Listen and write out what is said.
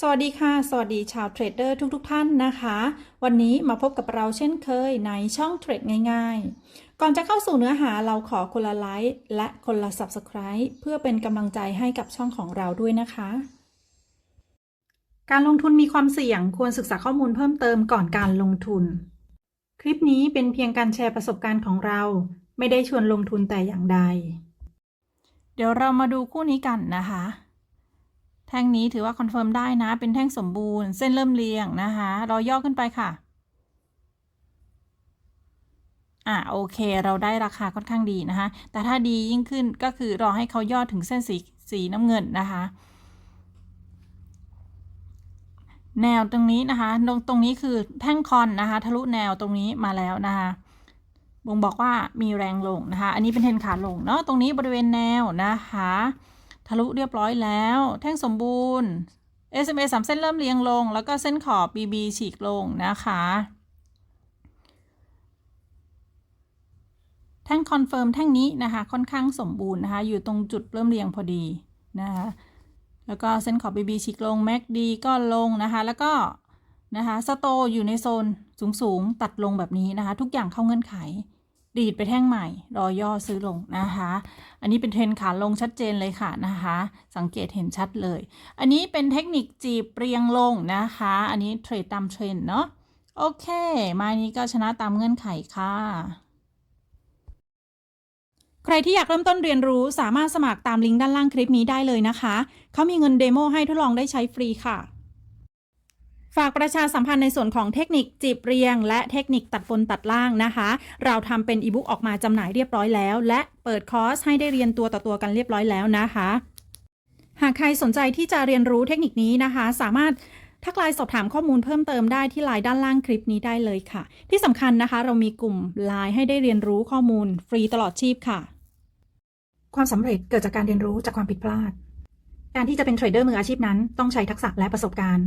สวัสดีค่ะ สวัสดีชาวเทรดเดอร์ทุกๆทท่านนะคะ วันนี้มาพบกับเราเช่นเคยในช่องเทรดง่ายๆ ก่อนจะเข้าสู่เนื้อหาเราขอคนละไลค์และคนละ Subscribe เพื่อเป็นกำลังใจให้กับช่องของเราด้วยนะคะ การลงทุนมีความเสี่ยงควรศึกษาข้อมูลเพิ่มเติมก่อนการลงทุน คลิปนี้เป็นเพียงการแชร์ประสบการณ์ของเรา ไม่ได้ชวนลงทุนแต่อย่างใด เดี๋ยวเรามาดูคู่นี้กันนะคะ แท่งนี้ถือว่าคอนเฟิร์มได้นะ เป็นแท่งสมบูรณ์ เส้นเริ่มเรียงนะคะ รอย่อขึ้นไปค่ะ อ่าโอเค เราได้ราคาค่อนข้างดีนะคะ แต่ถ้าดียิ่งขึ้นก็คือรอให้เขาย่อถึงเส้นสีสีน้ำเงินนะคะ แนวตรงนี้นะคะ ตรงตรงนี้คือแท่งคอนนะคะ ทะลุแนวตรงนี้มาแล้วนะคะบ่งบอกว่ามีแรงลงนะคะ อันนี้เป็นเทนขาลงเนาะ ตรงนี้บริเวณแนวนะคะ ทะลุเรียบร้อยแล้ว แท่งสมบูรณ์ SMA สามเส้นเริ่มเรียงลง แล้วก็เส้นขอบ BB ฉีกลงนะคะ แท่งคอนเฟิร์มแท่งนี้นะคะ ค่อนข้างสมบูรณ์นะคะ อยู่ตรงจุดเริ่มเรียงพอดีนะคะ แล้วก็เส้นขอบ BB ฉีกลง MACD ก็ลงนะคะ แล้วก็นะคะสโตอยู่ในโซนสูงๆ ตัดลงแบบนี้นะคะ ทุกอย่างเข้าเงื่อนไข ดีดไปแท่งใหม่ รอย่อซื้อลงนะคะ อันนี้เป็นเทรนขาลงชัดเจนเลยค่ะนะคะ สังเกตเห็นชัดเลย อันนี้เป็นเทคนิคจีบเรียงลงนะคะ อันนี้เทรดตามเทรนเนาะโอเค มานี้ก็ชนะตามเงื่อนไขค่ะใครที่อยากเริ่มต้นเรียนรู้สามารถสมัครตามลิงก์ด้านล่างคลิปนี้ได้เลยนะคะ เขามีเงินเดโมให้ทดลองได้ใช้ฟรีค่ะ ฝากประชาสัมพันธ์ในส่วนของเทคนิคจีบเรียง และเทคนิคตัดบนตัดล่างนะคะ เราทำเป็นอีบุ๊กออกมาจำหน่ายเรียบร้อยแล้ว และเปิดคอร์สให้ได้เรียนตัวต่อตัวกันเรียบร้อยแล้วนะคะ หากใครสนใจที่จะเรียนรู้เทคนิคนี้นะคะ สามารถทักไลน์สอบถามข้อมูลเพิ่มเติมได้ที่ไลน์ด้านล่างคลิปนี้ได้เลยค่ะ ที่สำคัญนะคะ เรามีกลุ่มไลน์ให้ได้เรียนรู้ข้อมูล ฟรีตลอดชีพค่ะ ความสำเร็จเกิดจากการเรียนรู้จากความผิดพลาด การที่จะเป็นเทรดเดอร์มืออาชีพนั้นต้องใช้ทักษะและประสบการณ์